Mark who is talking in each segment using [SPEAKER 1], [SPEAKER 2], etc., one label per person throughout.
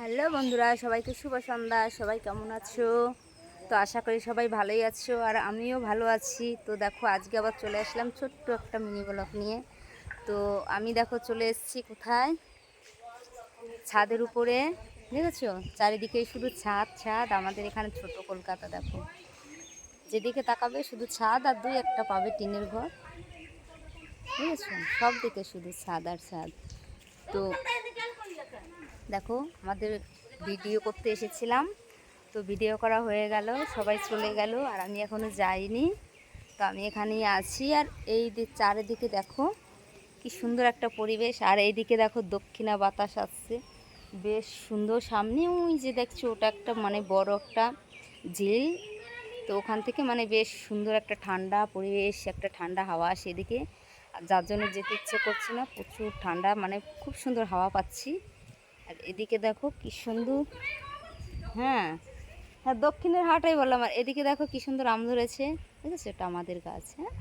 [SPEAKER 1] Hello বন্ধুরা, সবাইকে শুভ সন্ধ্যা, সবাই কেমন আছো? তো আশা করি সবাই ভালোই আছো আর আমিও ভালো আছি। তো দেখো, আজকে আবার চলে আসলাম ছোট্ট একটা মিনি ব্লক নিয়ে। তো আমি দেখো, চলে এসেছি কোথায়? ছাদের উপরে, দেখেছ? চারিদিকে শুধু ছাদ ছাদ, আমাদের এখানে ছোট কলকাতা, দেখো। যেদিকে তাকাবে শুধু ছাদ আর দুই একটা পাবে টিনের ঘর। বুঝেছ সব দিকে শুধু ছাদ আর ছাদ। তো দেখো, আমাদের ভিডিও করতে এসেছিলাম। তো ভিডিও করা হয়ে গেল, সবাই চলে গেল, আর আমি এখনও যাইনি। তো আমি এখানেই আছি, আর এই দিক চারিদিকে দেখো কি সুন্দর একটা পরিবেশ। আর এইদিকে দেখো দক্ষিণা বাতাস আসছে, বেশ সুন্দর। সামনে ওই যে দেখছি, ওটা একটা মানে বড় একটা ঝিল। তো ওখান থেকে মানে বেশ সুন্দর একটা ঠান্ডা পরিবেশ, একটা ঠান্ডা হাওয়া সেদিকে আর যার জন্য যেতে ইচ্ছে করছে না, প্রচুর ঠান্ডা মানে খুব সুন্দর হাওয়া পাচ্ছি। আর এদিকে দেখো কি সুন্দর হ্যাঁ হ্যাঁ দক্ষিণের হাটাই বললাম, আর এদিকে দেখো কি সুন্দর আম ধরেছে, দেখেছ? এটা আমাদের গাছ হ্যাঁ?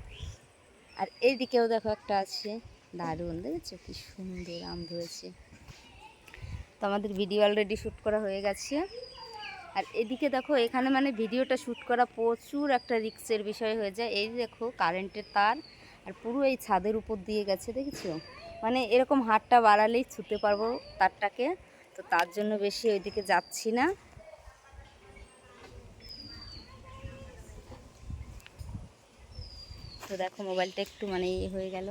[SPEAKER 1] আর এইদিকেও দেখো একটা আছে, দারুণ, দেখেছ? কি সুন্দর আম ধরেছে। তো আমাদের ভিডিও অলরেডি শ্যুট করা হয়ে গেছে। আর এদিকে দেখো, এখানে মানে ভিডিওটা শ্যুট করা প্রচুর একটা রিক্সের বিষয় হয়ে যায়। এই দেখো কারেন্টের তার আর পুরো এই ছাদের উপর দিয়ে গেছে, দেখেছ? মানে এরকম হাতটা বাড়ালেই ছুতে পারব তারটাকে। তো তার জন্য বেশি ওইদিকে যাচ্ছি না। তো দেখো, মোবাইলটা একটু মানে ইয়ে হয়ে গেল।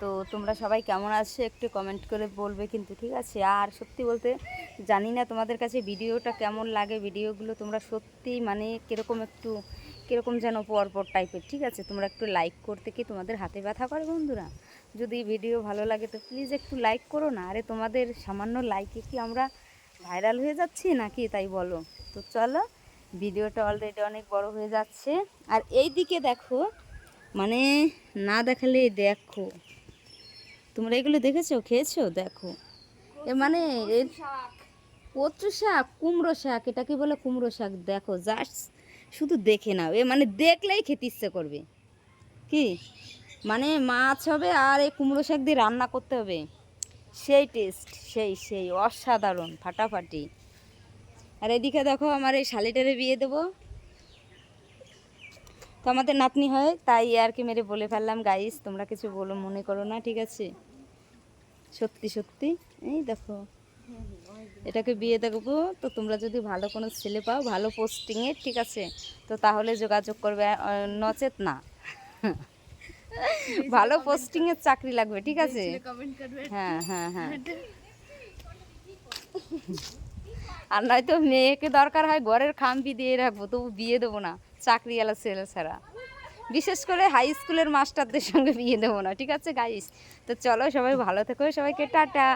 [SPEAKER 1] তো তোমরা সবাই কেমন আছো? একটু কমেন্ট করে বলবে কিন্তু, ঠিক আছে? আর সত্যি বলতে জানি না তোমাদের কাছে ভিডিওটা কেমন লাগে, ভিডিওগুলো তোমরা সত্যি মানে কীরকম একটু কীরকম যেন পরপর টাইপের ঠিক আছে? তোমরা একটু লাইক করতে কি তোমাদের হাতে ব্যথা করে বন্ধুরা? যদি ভিডিও ভালো লাগে তো প্লিজ একটু লাইক করো না। আরে তোমাদের সামান্য লাইকে কি আমরা ভাইরাল হয়ে যাচ্ছি নাকি? তাই বলো। তো চলো ভিডিওটা অলরেডি অনেক বড় হয়ে যাচ্ছে। আর এই দিকে দেখো মানে না দেখালে দেখো। তোমরা এগুলো দেখেছ? খেয়েছো? দেখো। এ মানে এর কচু শাক। কুমড়ো শাক এটাকে বলে কুমড়ো শাক? দেখো জাস্ট শুধু দেখে নাও। এ মানে দেখলেই খেতে ইচ্ছে করবে। কি? মানে মাছ হবে আর এই কুমড়ো শাক দিয়ে রান্না করতে হবে। সেই টেস্ট সেই সেই অসাধারণ, ফাটাফাটি। আর এদিকে দেখো আমার এই শালিটারে বিয়ে দেবো। তো আমাদের নাতনি হয়, তাই আর কি মেরে বলে ফেললাম গাইস তোমরা কিছু বলো, মনে করো না, ঠিক আছে? সত্যি সত্যি। এই দেখো। এটাকে বিয়ে দেখব তো তোমরা যদি ভালো কোনো ছেলে পাও ভালো পোস্টিংয়ে ঠিক আছে? তো তাহলে যোগাযোগ করবে নচেত না। ভালো পোস্টিংয়ের চাকরি লাগবে ঠিক আছে? হ্যাঁ হ্যাঁ হ্যাঁ। আর নয়তো মেয়েকে দরকার হয় ঘরের খামবি দিয়ে রাখব তবু বিয়ে দেবো না চাকরিওয়ালা ছেলে ছাড়া। বিশেষ করে হাই স্কুলের মাস্টারদের সঙ্গে বিয়ে দেবো না ঠিক আছে গাইস তো চলো সবাই ভালো থেকো সবাইকে টাটা।